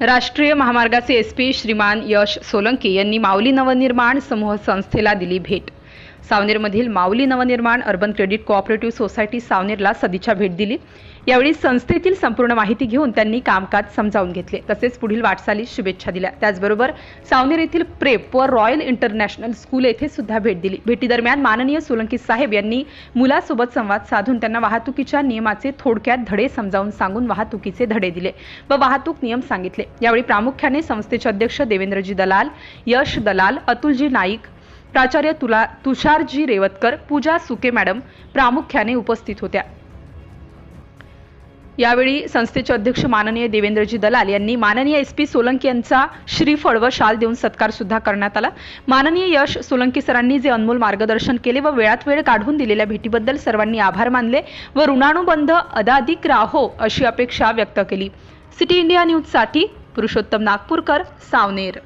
राष्ट्रीय महामार्गाचे S P श्रीमान यश सोलंकी यांनी माऊली नवनिर्माण समूह संस्थेला दिली भेट. सावनेरमधील Mauli Navnirman urban credit cooperative society सावनेरला सदिच्छा भेट दिली. यावेळी संस्थेतील संपूर्ण माहिती घेऊन त्यांनी कामकाज समजावून घेतले. तसेच पुढील वाटचालीस शुभेच्छा दिल्या. त्याचबरोबर सावनेर येथील प्रेप व रॉयल इंटरनॅशनल स्कूल येथे सुद्धा भेट दिली. भेटीदरम्यान माननीय सोलंकी साहेब यांनी मुलासोबत संवाद साधून त्यांना वाहतुकीच्या नियमाचे थोडक्यात धडे समजावून सांगून वाहतुकीचे धडे दिले व वाहतूक नियम सांगितले. यावेळी प्रामुख्याने संस्थेचे अध्यक्ष देवेंद्रजी दलाल यश दलाल अतुलजी नाईक प्राचार्य तुला तुषारजी रेवतकर पूजा सुके मॅडम प्रामुख्याने उपस्थित होत्या. यावेळी संस्थेचे अध्यक्ष माननीय देवेंद्रजी दलाल यांनी माननीय एस पी सोलंकी यांचा श्रीफळ व शाल देऊन सत्कार सुद्धा करण्यात आला. माननीय यश सोलंकी सरांनी जे अनमोल मार्गदर्शन केले व वेळात वेळ काढून दिलेल्या भेटीबद्दल सर्वांनी आभार मानले व ऋणानुबंध अदाधिक राहो अशी अपेक्षा व्यक्त केली. सिटी इंडिया न्यूजसाठी पुरुषोत्तम नागपूरकर सावनेर.